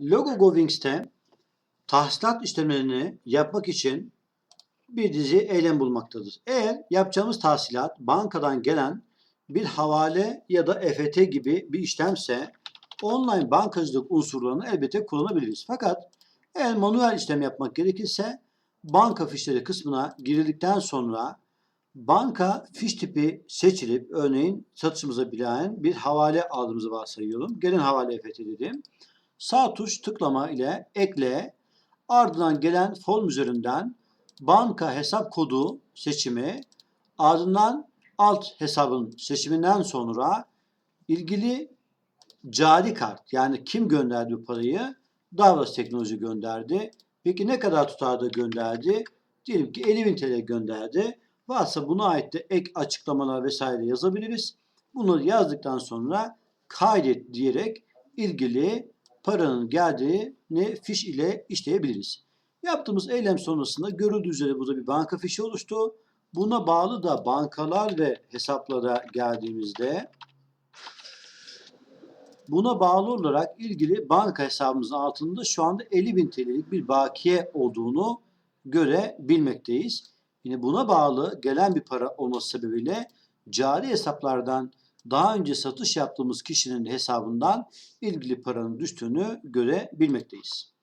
Logo Govings'te tahsilat işlemlerini yapmak için bir dizi eylem bulmaktadır. Eğer yapacağımız tahsilat bankadan gelen bir havale ya da EFT gibi bir işlemse online bankacılık unsurlarını elbette kullanabiliriz. Fakat eğer manuel işlem yapmak gerekirse banka fişleri kısmına girildikten sonra banka fiş tipi seçilip örneğin satışımıza bilen bir havale aldığımızı varsayıyorum. Gelen havale EFT dedim. Sağ tuş tıklama ile ekle ardından gelen form üzerinden banka hesap kodu seçimi ardından alt hesabın seçiminden sonra ilgili cari kart yani kim gönderdi bu parayı? Davras Teknoloji gönderdi. Peki ne kadar tutarda gönderdi? Diyelim ki 50 bin TL gönderdi. Varsa buna ait de ek açıklamalar vesaire yazabiliriz. Bunları yazdıktan sonra kaydet diyerek ilgili paranın geldiğini fiş ile işleyebiliriz. Yaptığımız eylem sonrasında görüldüğü üzere burada bir banka fişi oluştu. Buna bağlı da bankalar ve hesaplara geldiğimizde buna bağlı olarak ilgili banka hesabımızın altında şu anda 50 bin TL'lik bir bakiye olduğunu görebilmekteyiz. Yine buna bağlı gelen bir para olması sebebiyle cari hesaplardan daha önce satış yaptığımız kişinin hesabından ilgili paranın düştüğünü görebilmekteyiz.